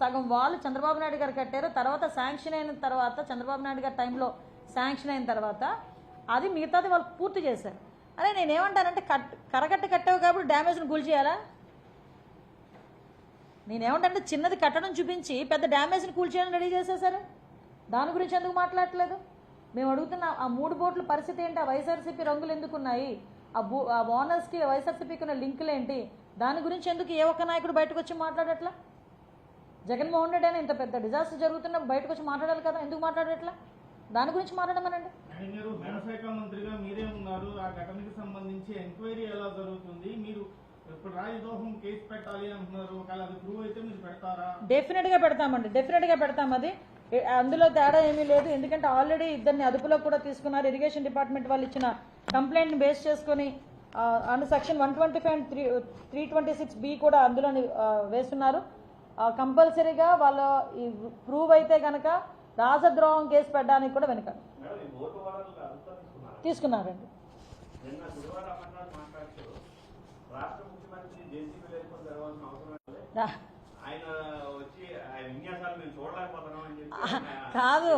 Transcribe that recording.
సగం వాళ్ళు చంద్రబాబు నాయుడు గారు కట్టారు తర్వాత శాంక్షన్ అయిన తర్వాత చంద్రబాబు నాయుడు గారి టైంలో శాంక్షన్ అయిన తర్వాత అది మిగతాది వాళ్ళు పూర్తి చేశారు. అరే నేనేమంటానంటే కట్ కరకట్ట కట్టావు కాబట్టి డ్యామేజ్ని కూల్చేయాలా చేయాలా? నేనేమంటే చిన్నది కట్టడం చూపించి పెద్ద డ్యామేజ్ని కూల్ చేయాలని రెడీ చేసేసారు. దాని గురించి ఎందుకు మాట్లాడట్లేదు? మేము అడుగుతున్న ఆ మూడు బోట్ల పరిస్థితి ఏంటి? ఆ వైఎస్ఆర్సీపీ రంగులు ఎందుకు ఉన్నాయి? ఆ భూ ఆ ఓనర్స్కి వైఎస్ఆర్సీపీకి ఉన్న లింకులు ఏంటి దాని గురించి ఎందుకు ఏ ఒక్క నాయకుడు బయటకు వచ్చి మాట్లాడట్లా? జగన్మోహన్ రెడ్డి అని ఇంత పెద్ద డిజాస్టర్ జరుగుతున్నప్పుడు బయటకు వచ్చి మాట్లాడాలి కదా ఎందుకు మాట్లాడట్లా? దాని గురించి మాట్లాడమనండి. హోంశాఖ మంత్రిగా మీరే ఉన్నారు. ఆ ఘటనకి సంబంధించి ఎంక్వైరీ ఎలా జరుగుతుంది? మీరు పెడతారా? డెఫినెట్గా పెడతామండి. డెఫినెట్గా పెడతాం అది. అందులో తేడా ఏమీ లేదు. ఎందుకంటే ఆల్రెడీ ఇద్దరిని అదుపులో కూడా తీసుకున్నారు. ఇరిగేషన్ డిపార్ట్మెంట్ వాళ్ళు ఇచ్చిన కంప్లైంట్ని బేస్ చేసుకొని and section one twenty five three three twenty six B కూడా అందులో వేస్తున్నారు. కంపల్సరీగా వాళ్ళ ఈ ప్రూవ్ అయితే కనుక రాజద్రోహం కేసు పెట్టడానికి కూడా వెనకాడు తీసుకున్నారు? తీసుకున్నారండి. కాదు.